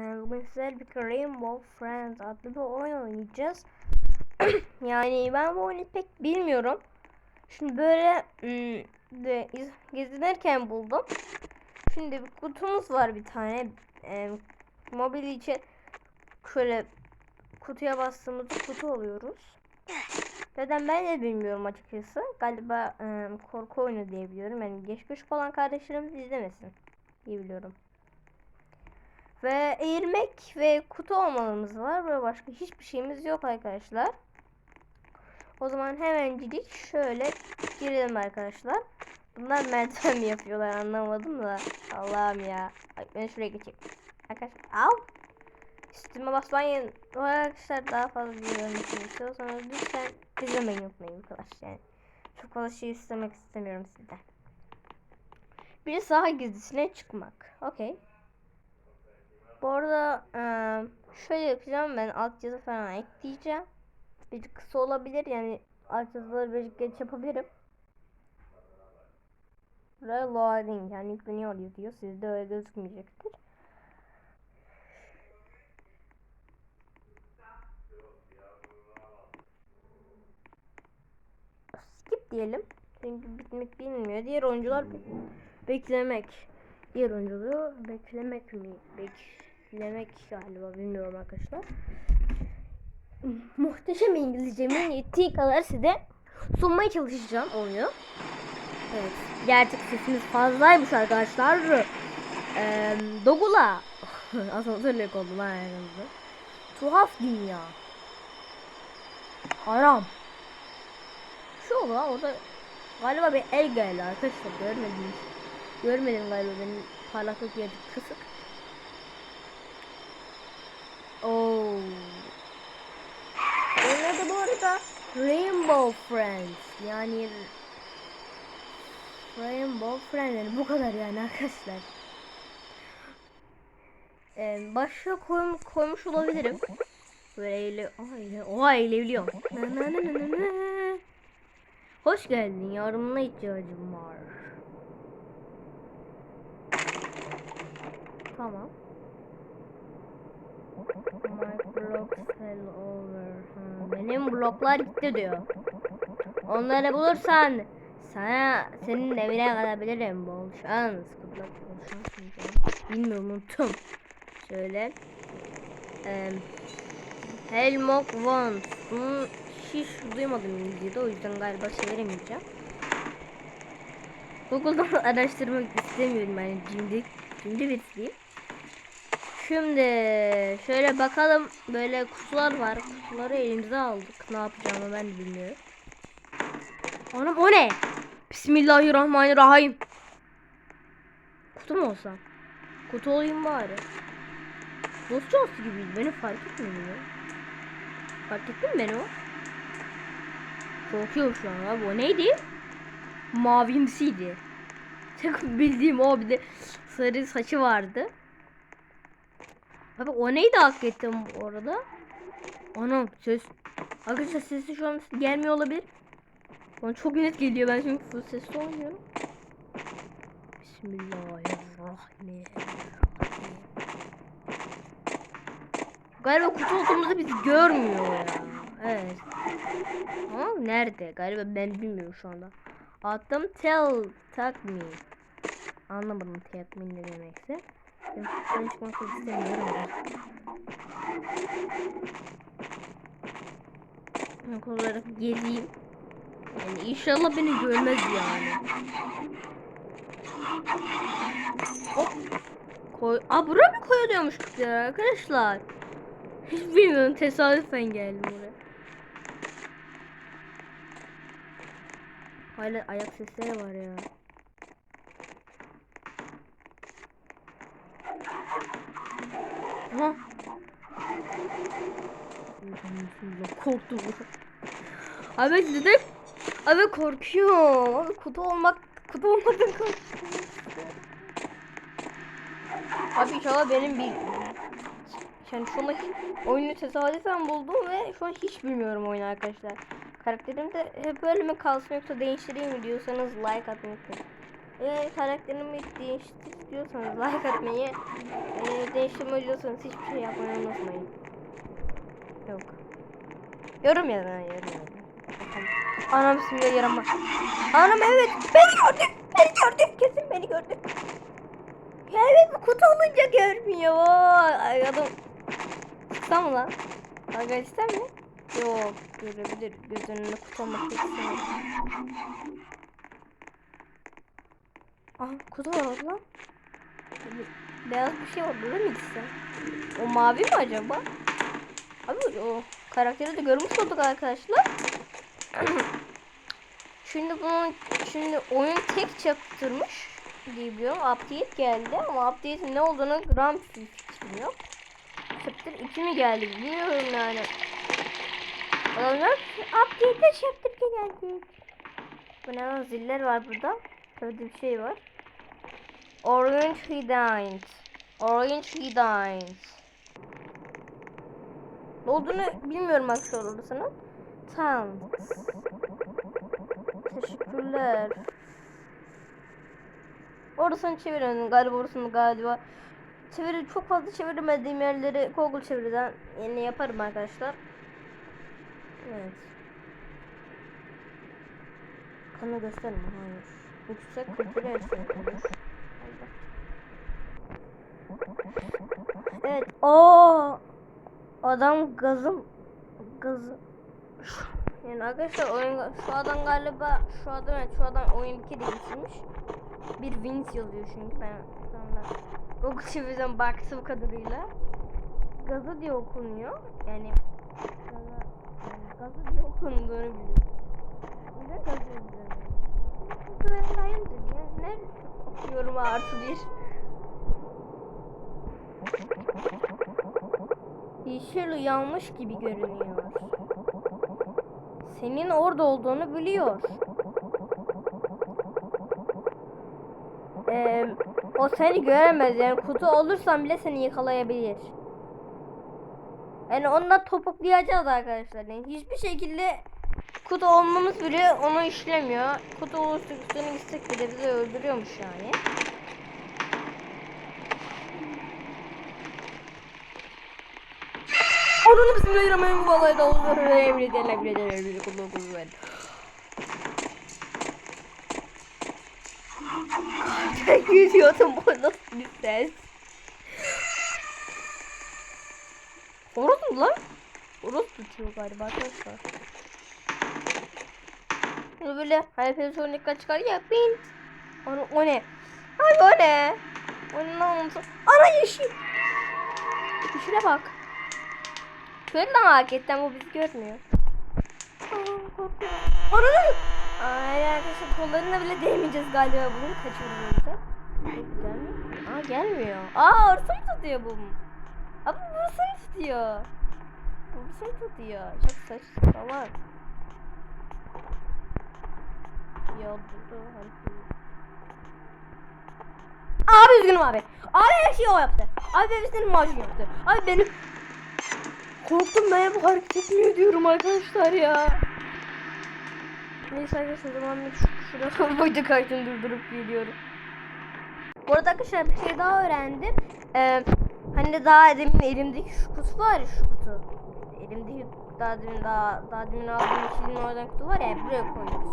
Bugün sizlerle bir Rainbow Friends adlı bir oyun oynayacağız. yani ben bu oyunu pek bilmiyorum. Şimdi böyle ım, de, gezinirken buldum. Şimdi bir kutumuz var bir tane. Em, mobil için şöyle kutuya bastığımızda kutu oluyoruz. Neden ben de bilmiyorum açıkçası. Galiba em, korku oyunu diye biliyorum. Yani geç küçük olan kardeşlerimiz izlemesin diye biliyorum. Ve eğilmek ve kutu olmamız var. Ve başka hiçbir şeyimiz yok arkadaşlar. O zaman hemencilik şöyle girelim arkadaşlar. Bunlar merdiven mi yapıyorlar anlamadım da. Allah'ım ya. Ay, ben şuraya geçeyim. Arkadaşlar al. Üstüme basmayın. Bu arkadaşlar daha fazla görmesini istiyorsanız lütfen izlemeyi unutmayın bu kadar yani. Çok fazla şey istemek istemiyorum sizden. Bir saha gizlisine çıkmak. Okey. Bu arada şöyle yapacağım ben alt yazı falan ekleyeceğim. Bir kısa olabilir yani alt yazıları bir geç yapabilirim. Buraya loading yani yükleniyor diyor. Sizde öyle gözükmeyecektir. Skip diyelim. Çünkü bitmek bilmiyor. Diğer oyuncular beklemek. Diğer oyunculuğu beklemek mi? Beklemek galiba bilmiyorum arkadaşlar. Muhteşem İngilizcemin yettiği kadar size sunmaya çalışacağım oyunu. Evet. Gerçek sesimiz fazlaymış arkadaşlar. Ee, Dogula. Asansörlük oldu lan aramızda. Tuhaf dünya. Haram. Şu oldu lan orada galiba bir el geldi arkadaşlar görmediniz. Görmedim galiba benim parlaklık yeri kısık. Oo. Onun adı bu arada Rainbow Friends. Yani Rainbow Friends bu kadar yani arkadaşlar. Ee, başka koym koymuş olabilirim. Böyle eyle eyle Oha na. Hoş geldin. Yardımına ihtiyacım var. Tamam. My blocks fell over. Ha, benim bloklar gitti diyor. Onları bulursan sana senin evine kalabilirim. Bol şans. Bol şans. Bilmiyorum unuttum. Şöyle. Eee Helmok Vance. Bunu hiç duymadım İngilizce'de o yüzden galiba çeviremeyeceğim. Google'dan araştırmak istemiyorum yani cimri, cimri birisiyim. Şimdi şöyle bakalım böyle kutular var. Kutuları elimize aldık. Ne yapacağımı ben de bilmiyorum. Anam o ne? Bismillahirrahmanirrahim. Kutu mu olsam? Kutu olayım bari. Dost şansı gibiydi. Beni fark etmedi mi? Fark ettin mi beni o? Korkuyorum şu an abi. O neydi? Mavimsiydi. Tek bildiğim o bir de sarı saçı vardı. Abi o neydi hakikaten bu arada? Anam ses. Arkadaşlar sesi şu an gelmiyor olabilir. Bana çok net geliyor ben çünkü full sesle oynuyorum. Bismillahirrahmanirrahim. Galiba kutu olduğumuzu bizi görmüyor ya. Evet. Ama nerede? Galiba ben bilmiyorum şu anda. Attım tell tak me. Anlamadım tak me ne demekse. Ben konuşmak istemiyorum da. Ben olarak gezeyim. Yani inşallah beni görmez yani. Hop. Koy. Aa buraya mı koyuluyormuş kızlar arkadaşlar? Hiç bilmiyorum tesadüfen geldim buraya. Hala ayak sesleri var ya. Aha. Korktum. Abi dedim. Abi korkuyorum. Abi kutu olmak kutu olmaktan korkuyorum. Abi inşallah benim bir yani şu an oyunu tesadüfen buldum ve şu an hiç bilmiyorum oyunu arkadaşlar. Karakterim de hep böyle mi kalsın yoksa değiştireyim mi diyorsanız like atmayı unutmayın. Eğer karakterimi değiştir istiyorsanız like atmayı, e, değiştirme diyorsanız hiçbir şey yapmayı unutmayın. Yok. Yorum yazın, yorum yazın. Anam bismillah yarama. Anam evet beni gördü. Beni gördü. Kesin beni gördü. Evet bu kutu olunca görmüyor. Ay adam. Çıksam lan? Dalga ister mi? Yok görebilir. Göz önünde kutu olmak pek istemiyorum. Aha kutu var lan. Bir- Beyaz bir şey var burada mı gitsin? O mavi mi acaba? Abi o karakteri de görmüş olduk arkadaşlar. şimdi bunun şimdi oyun tek çaptırmış diye biliyorum. Update geldi ama update'in ne olduğunu gram fikrim yok. Chapter 2 mi geldi bilmiyorum yani. Adamlar update'e chapter 2 geldi. Bu ne lan ziller var burada. Böyle bir şey var. Orange Hidayet. Orange Hidayet. Ne olduğunu bilmiyorum arkadaşlar orasının. Tamam. Teşekkürler. Orasını çevirin. Galiba orasını galiba. Çeviri çok fazla çeviremediğim yerleri Google çeviriden yeni yaparım arkadaşlar. Evet. Kanı gösterme hayır. Yüksek kültürü yaşıyor. Evet. O adam gazım gazı yani arkadaşlar oyun şu adam galiba şu adam evet şu adam oyun bir kere bitirmiş. Bir Vince yazıyor çünkü ben sonra Google çevirden baktım kadarıyla. Gazı diye okunuyor. Yani gazı, yani gazı diye okunduğunu biliyorum. De gazı yazıyorum. Bu benim hayırdır ya. Ne okuyorum artı bir. Yeşil uyanmış gibi görünüyor. Senin orada olduğunu biliyor. Ee, o seni göremez yani kutu olursan bile seni yakalayabilir. Yani onunla topuklayacağız arkadaşlar. Yani hiçbir şekilde kutu olmamız bile onu işlemiyor. Kutu olursa üstüne gitsek bile bizi öldürüyormuş yani. Onun bismillahirrahmanirrahim. Vallahi da olur. Dele bile kullu kullu ben. Yüzüyordum bu nasıl bir ses? Horoz mu lan? Horoz tutuyor galiba arkadaşlar. Bunu böyle hani telefonla çıkar ya bin. Onu, o ne? Ay o ne? O ne lan? Ana yeşil. Yeşile bak. Şöyle lan hareketten bu bizi görmüyor. Ananı! Ay arkadaşlar kollarına bile değmeyeceğiz galiba kaçırmıyorsa. Gelmiyor. Aa gelmiyor. Aa orsunu tutuyor bu. Abi burasını tutuyor. Burasını tutuyor. Çok saç salak. Ya durdu. Abi üzgünüm abi. Abi her şeyi o yaptı. Abi benim senin macun yaptı. Abi benim Korktum ben bu hareket etmiyor diyorum arkadaşlar ya. Neyse arkadaşlar o zaman bir şu- boyunca kaydını durdurup geliyorum. Bu arada arkadaşlar bir şey daha öğrendim. Ee, hani daha demin elimdeki şu kutu var ya şu kutu. Elimdeki daha demin daha, daha demin aldığım içinin oradan kutu var ya buraya koyuyoruz.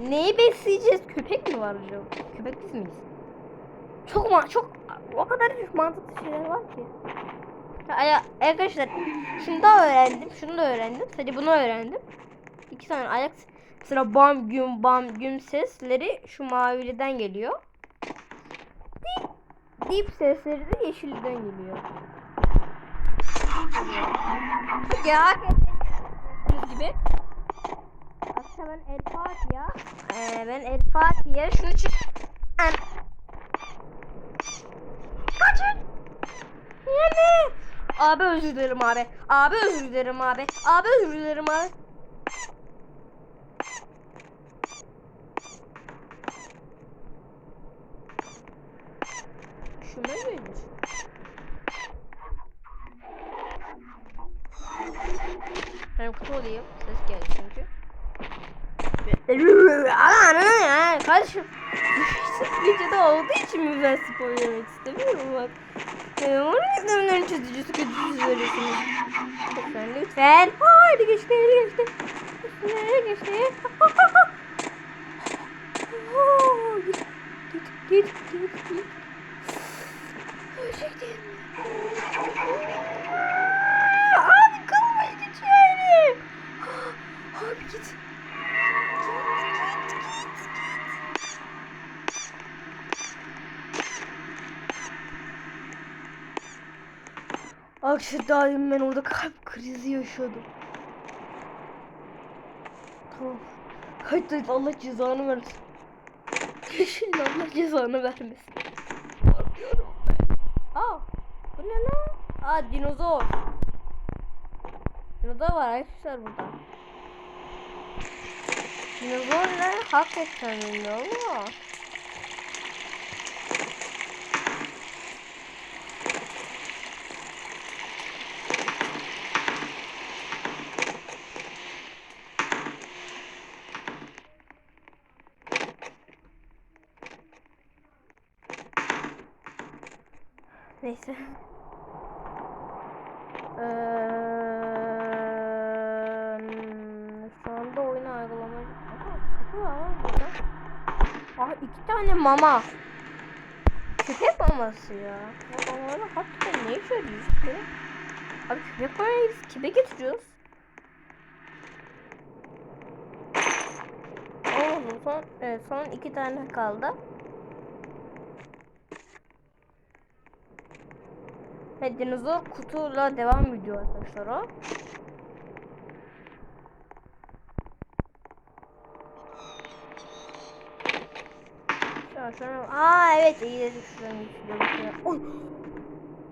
Neyi besleyeceğiz? Köpek mi var acaba? Köpek biz miyiz? Çok ma çok o kadar mantıklı şeyler var ki. Ya, arkadaşlar şimdi daha öğrendim. Şunu da öğrendim. Hadi bunu öğrendim. İki tane ayak sıra bam güm bam güm sesleri şu maviliden geliyor. Dip, dip sesleri de yeşilden geliyor. Ya gibi. Aslında ben El Fatiha. Ee, ben El Fatiha şunu çık. Kaçın. Yani. Abi özür dilerim abi. Abi özür dilerim abi. Abi özür dilerim abi. Şuna mıymış? Ben kutu olayım. Ses geldi çünkü. Aman ya kardeşim. Gecede olduğu için mi ben yemek istemiyorum bak. Ee, onun yüzden çözücüsü kötüsü veriyorsunuz. Lütfen lütfen. Haydi geçti geçti. Geçti geçti. Oo, Git git git git git. Ölecektim. Akşam daim ben orada kalp krizi yaşıyordum. Tamam. Hadi Allah cezanı versin. Şimdi Allah cezanı vermesin. Korkuyorum ben. Aa, bu ne lan? Aa dinozor. Dinozor var arkadaşlar burada. Dinozor ne? Hakikaten bilmiyorum ama. Neyse. Şu anda oyunu uygulamayı... Aha, kapı iki tane mama. Köpek maması ya. Mamaları hakikaten ne işe yarıyor? Abi köpek biz kime getiriyoruz? Oldu son, evet, son iki tane kaldı. Ve dinozor kutuyla devam ediyor arkadaşlar o. Aa evet iyi.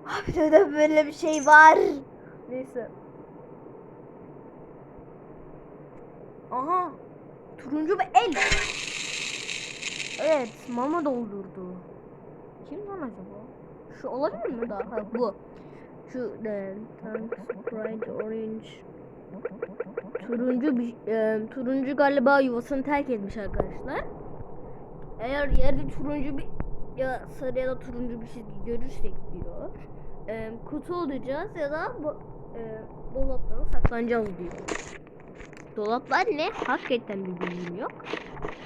Abi neden böyle bir şey var? Neyse. Aha. Turuncu bir el. Evet, mama doldurdu. Kim lan acaba? Şu olabilir mi daha? Ha, bu. Şu ne? Thanks, bright orange. Turuncu bir e, turuncu galiba yuvasını terk etmiş arkadaşlar. Eğer yerde turuncu bir ya sarı ya da turuncu bir şey görürsek diyor. E, kutu olacağız ya da bu e, dolaplara saklanacağız diyor. Dolaplar ne? Hakikaten bir bilgim yok.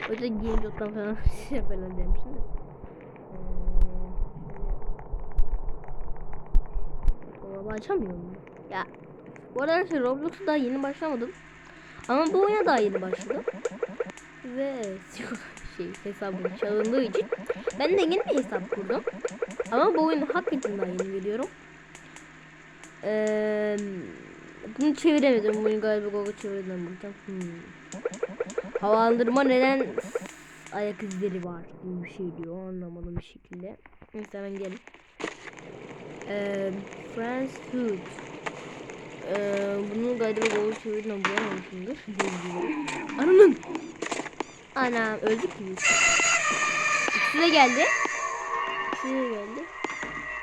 O yüzden giyince falan şey falan demiştim de. Ee, Dolabı açamıyorum. Ya. Bu arada arkadaşlar Roblox'a daha yeni başlamadım. Ama bu oyuna daha yeni başladım. Ve şey hesabım çalındığı için ben de yeni bir hesap kurdum. Ama bu oyunu hakikaten daha yeni biliyorum. Eee bunu çeviremedim. Bunu galiba Google çevirden bulacağım. Hmm. Havalandırma neden ayak izleri var gibi bir şey diyor. Anlamadım bir şekilde. Neyse hemen gelin. Eee France Food. Eee bunu galiba Google çevirden bulamamışımdır. Ananın. Anam öldük mü? İkisi de geldi. İkisi de geldi.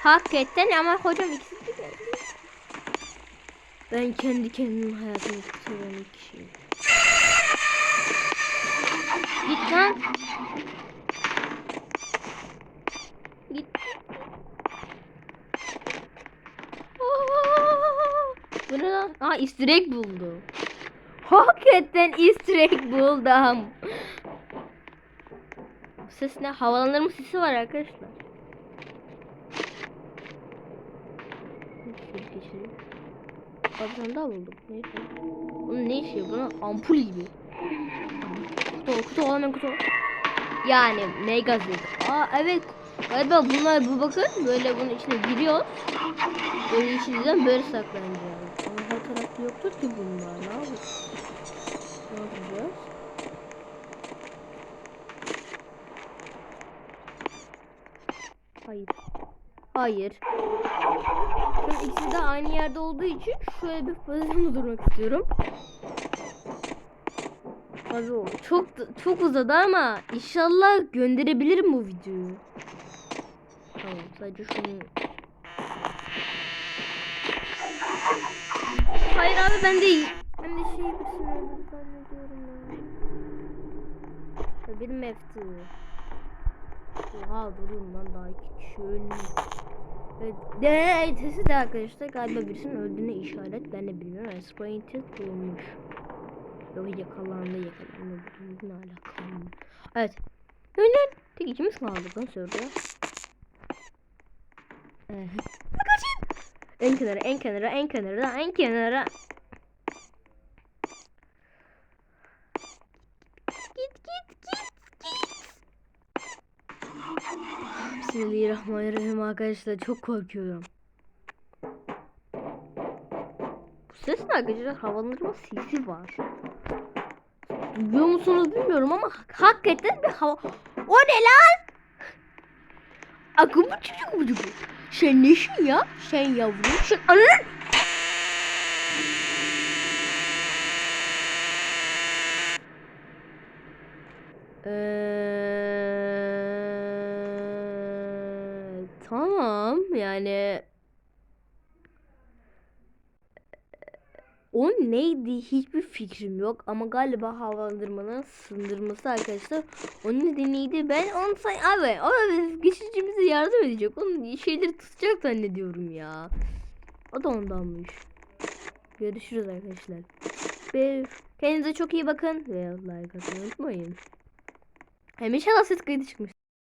Hakikaten ama hocam ikisi de geldi. Ben kendi kendimin hayatını kurtaran kişiyim. Git lan. Git. Ne lan? Aa easter egg buldu. Hakikaten easter egg buldum. Bu ses ne? Havalandırma sesi var arkadaşlar. Geçireyim. Abi daha buldum. Neyse. Bunun ne işi? Buna ampul gibi. Kutu, kutu olmayan kutu. Yani mega zırh. Aa evet. Galiba bunlar bu bakın böyle bunun içine giriyor. Böyle içinden böyle saklanacağız. Tarafta yoktur ki bunlar. Ne yapacağız? Hayır. Hayır. Şimdi ikisi de aynı yerde olduğu için şöyle bir pozisyonda durmak istiyorum. Abi o çok çok uzadı ama inşallah gönderebilirim bu videoyu. Tamam sadece şunu. Hayır abi ben de ben de şey birisini öldürdüm zannediyorum ya. Film efti. Oha durun lan daha iki kişi ölmüş. Evet. De, de arkadaşlar galiba birisinin öldüğüne işaret. Ben de bilmiyorum. Yani Sprinted bulunmuş. Yok yakalandı yakalandı. Ne alakalı? Evet. Önden tek ikimiz kaldık lan sörde. Evet. En kenara, en kenara, en kenara, en kenara. Git git git git. Bismillahirrahmanirrahim arkadaşlar çok korkuyorum. Bu ses ne arkadaşlar? Havalandırma sesi var. Duyuyor musunuz bilmiyorum ama hak- hakikaten bir hava... O ne lan? Akıllı çocuk mu? Sen nesin ya? Sen yavrum. Sen ananın... Eee, tamam yani o neydi? Hiçbir fikrim yok ama galiba havalandırmanın sındırması arkadaşlar. Onun nedeniydi? Ben onu say abi biz geçicimize yardım edecek. Onun şeyleri tutacak zannediyorum ya. O da ondanmış. Görüşürüz arkadaşlar. Ve kendinize çok iyi bakın ve like atmayı unutmayın. Hem inşallah ses kaydı çıkmış